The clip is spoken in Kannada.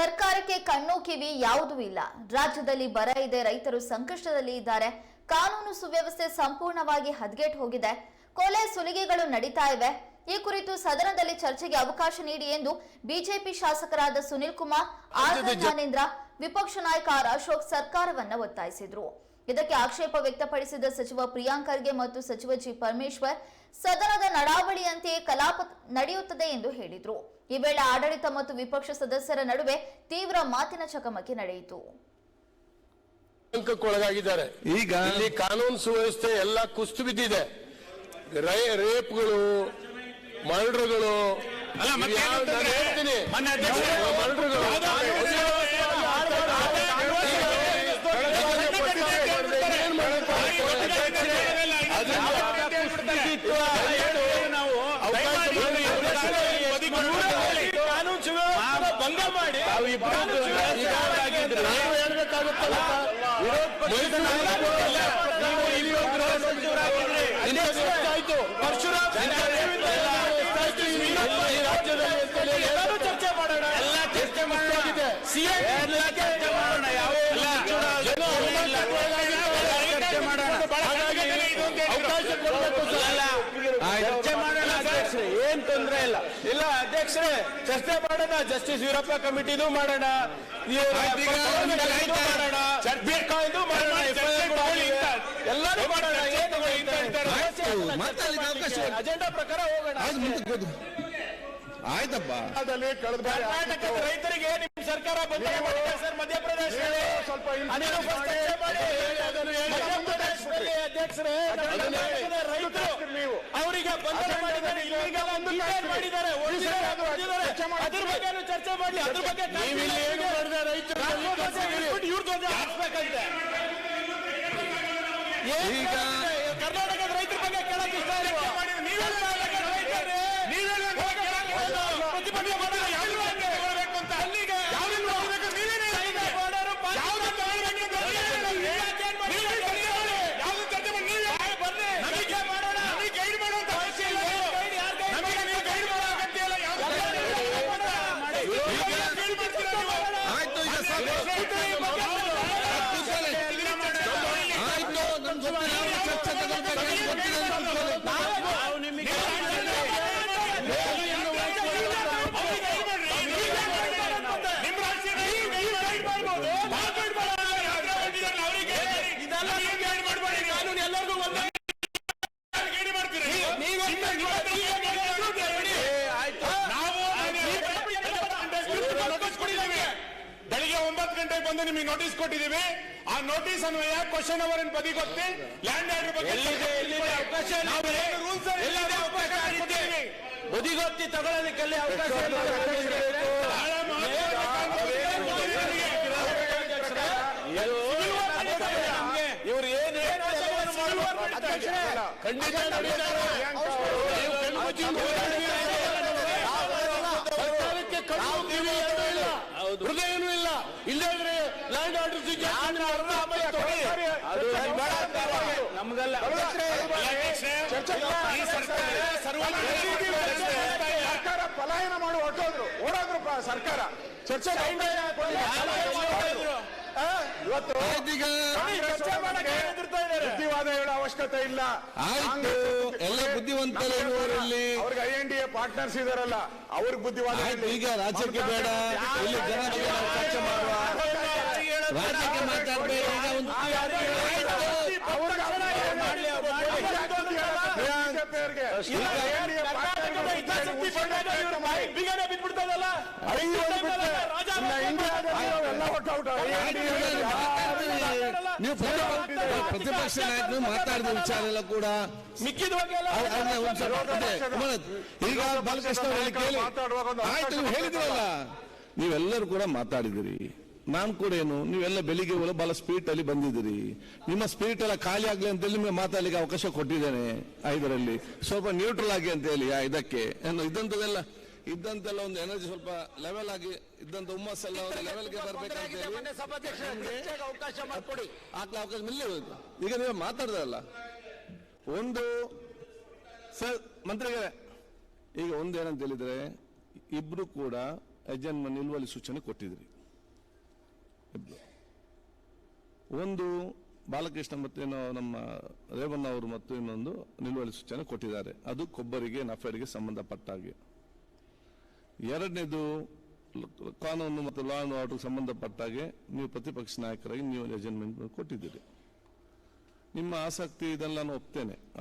ಸರ್ಕಾರಕ್ಕೆ ಕಣ್ಣು ಕಿವಿ ಯಾವುದೂ ಇಲ್ಲ. ರಾಜ್ಯದಲ್ಲಿ ಬರ ಇದೆ, ರೈತರು ಸಂಕಷ್ಟದಲ್ಲಿ ಇದ್ದಾರೆ. ಕಾನೂನು ಸುವ್ಯವಸ್ಥೆ ಸಂಪೂರ್ಣವಾಗಿ ಹದಗೆಟ್ ಹೋಗಿದೆ. ಕೊಲೆ ಸುಲಿಗೆಗಳು ನಡೀತಾ ಇವೆ. ಈ ಕುರಿತು ಸದನದಲ್ಲಿ ಚರ್ಚೆಗೆ ಅವಕಾಶ ನೀಡಿ ಎಂದು ಬಿಜೆಪಿ ಶಾಸಕರಾದ ಸುನಿಲ್ ಕುಮಾರ್, ಆರ್ ವಿಪಕ್ಷ ನಾಯಕ ಆರ್ ಅಶೋಕ್ ಸರ್ಕಾರವನ್ನ ಒತ್ತಾಯಿಸಿದ್ರು. ಇದಕ್ಕೆ ಆಕ್ಷೇಪ ವ್ಯಕ್ತಪಡಿಸಿದ ಸಚಿವ ಪ್ರಿಯಾಂಕ್ ಖರ್ಗೆ ಮತ್ತು ಸಚಿವ ಜಿ ಪರಮೇಶ್ವರ್, ಸದನದ ನಡಾವಳಿಯಂತೆಯೇ ಕಲಾಪ ನಡೆಯುತ್ತದೆ ಎಂದು ಹೇಳಿದ್ರು. ಈ ವೇಳೆ ಆಡಳಿತ ಮತ್ತು ವಿಪಕ್ಷ ಸದಸ್ಯರ ನಡುವೆ ತೀವ್ರ ಮಾತಿನ ಚಕಮಕಿ ನಡೆಯಿತು ಒಳಗಾಗಿದ್ದಾರೆ ಈಗ ಇಲ್ಲಿ ಕಾನೂನು ಸುವ್ಯವಸ್ಥೆ ಎಲ್ಲ ಕುಸ್ತು ಬಿದ್ದಿದೆ ರೈ- ರೇಪ್ಗಳು ಮರ್ಡರ್ಗಳು ಹೇಳ್ತೀನಿ ಮರ್ಡರ್ಗಳು ಏನ್ ಮಾಡಕ್ಕೆ ಕಾನೂನು ಸುವ್ಯವಸ್ಥೆ ಭಂಗ ಮಾಡಿ ನಾವು ಹೇಳ್ಬೇಕಾಗುತ್ತಲ್ಲ ನೀವು ಇಲ್ಲಿ ಹೋಗಿ ಇನ್ನೆಷ್ಟು ಆಯ್ತು ಪರಶುರಾಮ್ ಎಷ್ಟಾಯ್ತು ಈ ಈ ರಾಜ್ಯದಲ್ಲಿ ಅಂತೇಳಿ ಎಲ್ಲರೂ ಚರ್ಚೆ ಮಾಡೋಣ ಎಲ್ಲ ಚರ್ಚೆ ಚರ್ಚೆ ಮಾಡೋಣ. ಚರ್ಚೆ ಮಾಡೋಣ ಅಧ್ಯಕ್ಷರೇ ಏನ್ ತೊಂದರೆ ಇಲ್ಲ. ಇಲ್ಲ ಅಧ್ಯಕ್ಷರೇ ಚರ್ಚೆ ಮಾಡೋಣ ಜಸ್ಟಿಸ್ ವೀರಪ್ಪ ಕಮಿಟಿದು ಮಾಡೋಣ ಮಾಡೋಣ ಎಲ್ಲರೂ. ಅಜೆಂಡಾ ಪ್ರಕಾರ ಹೋಗೋಣ. ಆಯ್ತಪ್ಪ. ಕರ್ನಾಟಕದ ರೈತರಿಗೆ ನಿಮ್ ಸರ್ಕಾರ ಬಂದ ಸರ್ ಮಧ್ಯಪ್ರದೇಶ ಸ್ವಲ್ಪ ಹಿಂದೆ ಅವರಿಗೆ ಬಂಧನ ಮಾಡಿದ್ದಾರೆ. ಈಗ ಒಂದು ಮಾಡಿದ್ದಾರೆ. ಅದ್ರ ಬಗ್ಗೆ ಚರ್ಚೆ ಮಾಡಿ ಅದ್ರ ಬಗ್ಗೆ ಹಾಕ್ಬೇಕಂತೆ ಈಗ- ಕರ್ನಾಟಕದ ರೈತರ ಬಗ್ಗೆ ಕೇಳಕ್ ಇಷ್ಟ ನೀವೆಲ್ಲ ಪ್ರತಿಭಟನೆ ಮಾಡಿದ್ರೆ ಆಯ್ತು ನನ್ಗೆ ಗೊತ್ತಿಲ್ಲ. ಗಂಟೆಗೆ ಬಂದು ನಿಮಗೆ ನೋಟಿಸ್ ಕೊಟ್ಟಿದ್ದೀವಿ. ಆ ನೋಟಿಸ್ ಅನ್ವಯ ಕ್ವಶನ್ ಅವರ್ ಬದಿಗೊತ್ತಿ ಲ್ಯಾಂಡ್ ಆರ್ಡರ್ ಬಗ್ಗೆ. ಬದಿಗೊತ್ತಿ ತಗೊಳ್ಳೋದಕ್ಕೆಲ್ಲಿ ಅವಕಾಶ ಇವ್ರು ಏನು. ಖಂಡಿತ ಕಣ್ಣು ನೀವು ಹೃದಯನೂ ಇಲ್ಲ. ಇಲ್ಲದ್ರೆ ಲ್ಯಾಂಡ್ ಆರ್ಡರ್. ನಮ್ಗಲ್ಲ. ಸರ್ಕಾರ ಪಲಾಯನ ಮಾಡಿ ಹೊಟ್ಟೋದ್ರು. ಓಡೋದ್ರು ಸರ್ಕಾರ. ಚರ್ಚೆ ಇವತ್ತು. ಬುದ್ಧಿವಾದ ಹೇಳೋ ಅವಶ್ಯಕತೆ ಇಲ್ಲ. ಆಯ್ತು. ಎಲ್ಲ ಬುದ್ಧಿವಂತರು ಇರುವವರಲ್ಲಿ ಅವ್ರಿಗೆ I N D A partners ಇದಾರಲ್ಲ ಅವ್ರಿಗೆ ಬುದ್ಧಿವಾದ. ಈಗ ರಾಜ್ಯಕ್ಕೆ ಬೇಡ. ಇಲ್ಲಿ ಜನ ಮಾಡುವ ರಾಜ್ಯಕ್ಕೆ ಮಾತಾಡ್ಬೇಡ ಈಗ ಒಂದು ನೀವು ಪ್ರತಿಪಕ್ಷ- ನಾಯಕರು ಮಾತಾಡಿದ ವಿಚಾರ ಎಲ್ಲ ಕೂಡ. ಮಿಕ್ಕಿದ ಈಗ ಬಾಲಕೃಷ್ಣ ಕೇಳಿ. ಮಾತಾಡುವಾಗ ಒಂದು ಆಯ್ತು ನೀವು ಹೇಳಿದ್ರಲ್ಲ. ನೀವೆಲ್ಲರೂ ಕೂಡ ಮಾತಾಡಿದಿರಿ. ನಾನು ಕೂಡ ಏನು ನೀವೆಲ್ಲ ಬೆಳಿಗ್ಗೆ ಹೋಗಲು ಬಹಳ ಸ್ಪೀಡ್ ಅಲ್ಲಿ ಬಂದಿದ್ದೀರಿ. ನಿಮ್ಮ ಸ್ಪೀಡ್ ಎಲ್ಲ ಖಾಲಿ ಆಗ್ಲಿ ಅಂತೇಳಿ ನಿಮಗೆ ಮಾತಾಡಲಿಕ್ಕೆ ಅವಕಾಶ ಕೊಟ್ಟಿದ್ದೇನೆ ಐದರಲ್ಲಿ. ಸ್ವಲ್ಪ ನ್ಯೂಟ್ರಲ್ ಆಗಿ ಅಂತ ಹೇಳಿ ಆ ಇದಕ್ಕೆ. ಇದಂತದೆಲ್ಲ ಇದ್ದಂತೆಲ್ಲ ಒಂದು ಎನರ್ಜಿ ಸ್ವಲ್ಪ ಲೆವೆಲ್ ಆಗಿ ಇದ್ದಂತ ಹುಮ್ಮಸ್ಸೆಲ್ಲ ಒಂದು ಲೆವೆಲ್ಗೆ ಬರ್ಬೇಕಂತ ಅವಕಾಶ ಮಾಡಿಕೊಡಿ. ಆಗ್ಲಾ ಅವಕಾಶ ಈಗ ನೀವು ಮಾತಾಡ್ದಲ್ಲ ಒಂದು ಸರ್ ಮಂತ್ರಿಗಳೇ ಈಗ ಒಂದು ಏನಂತ ಹೇಳಿದ್ರೆ ಇಬ್ರು ಕೂಡ ಯಜನ್ಮ ನಿಲುವಳಿ ಸೂಚನೆ ಕೊಟ್ಟಿದ್ರಿ. ಒಂದು ಬಾಲಕೃಷ್ಣ ಮತ್ತೇನೋ ನಮ್ಮ ರೇವಣ್ಣ ಅವರು ಮತ್ತು ಇನ್ನೊಂದು ನಿಲುವಳಿ ಸೂಚನೆ ಕೊಟ್ಟಿದ್ದಾರೆ. ಅದು ಕೊಬ್ಬರಿಗೆ ನಫೇರಿಗೆ ಸಂಬಂಧಪಟ್ಟ ಹಾಗೆ ಎರಡನೇದು ಕಾನೂನು ಮತ್ತು ಲಾ ಅಂಡ್ ಆರ್ಡರ್ ಸಂಬಂಧಪಟ್ಟ ಹಾಗೆ ನೀವು ಪ್ರತಿಪಕ್ಷ ನಾಯಕರಾಗಿ ನೀವು ಅಜೆಂಡ್ಮೆಂಟ್ ಕೊಟ್ಟಿದ್ದೀರಿ. ನಿಮ್ಮ ಆಸಕ್ತಿ ಇದೆಲ್ಲ ನಾನು ಒಪ್ತೇನೆ.